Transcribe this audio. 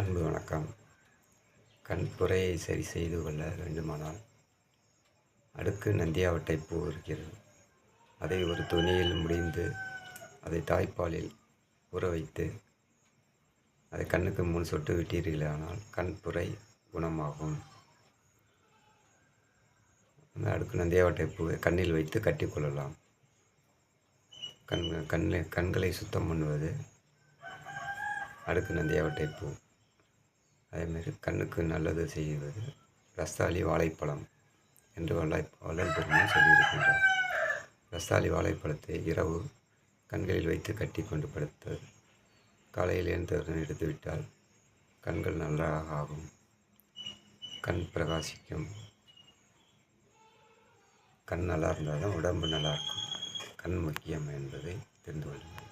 அன்பு வணக்கம். கண் புரையை சரி செய்து கொள்ள வேண்டுமானால் அடுக்கு நந்தியாவட்டை பூ இருக்கிறது. அதை ஒரு துணியில் முடிந்து அதை தாய்ப்பாலில் ஊற வைத்து அதை கண்ணுக்கு மூணு சொட்டு விட்டீர்களானால் கண் புரை குணமாகும். அந்த அடுக்கு நந்தியாவட்டை பூவை கண்ணில் வைத்து கட்டிக்கொள்ளலாம் கண் கண்ணில் கண்களை சுத்தம் பண்ணுவது அடுக்கு நந்தியாவட்டை பூ. அதேமாரி கண்ணுக்கு நல்லது செய்வது ரஸ்தாளி வாழைப்பழம் என்று வல்லாய் வள்ளல் பெருமான் சொல்லியிருக்கின்றார். ரஸ்தாளி வாழைப்பழத்தை இரவு கண்களில் வைத்து கட்டி கொண்டு படுத்து காலையில் எழுந்தவுடன் எடுத்துவிட்டால் கண்கள் நன்றாக ஆகும். கண் பிரகாசிக்கும். கண் நல்லா இருந்தால் தான் உடம்பு நல்லா இருக்கும். கண் முக்கியம் என்பதை தெரிந்து கொள்ளுங்கள்.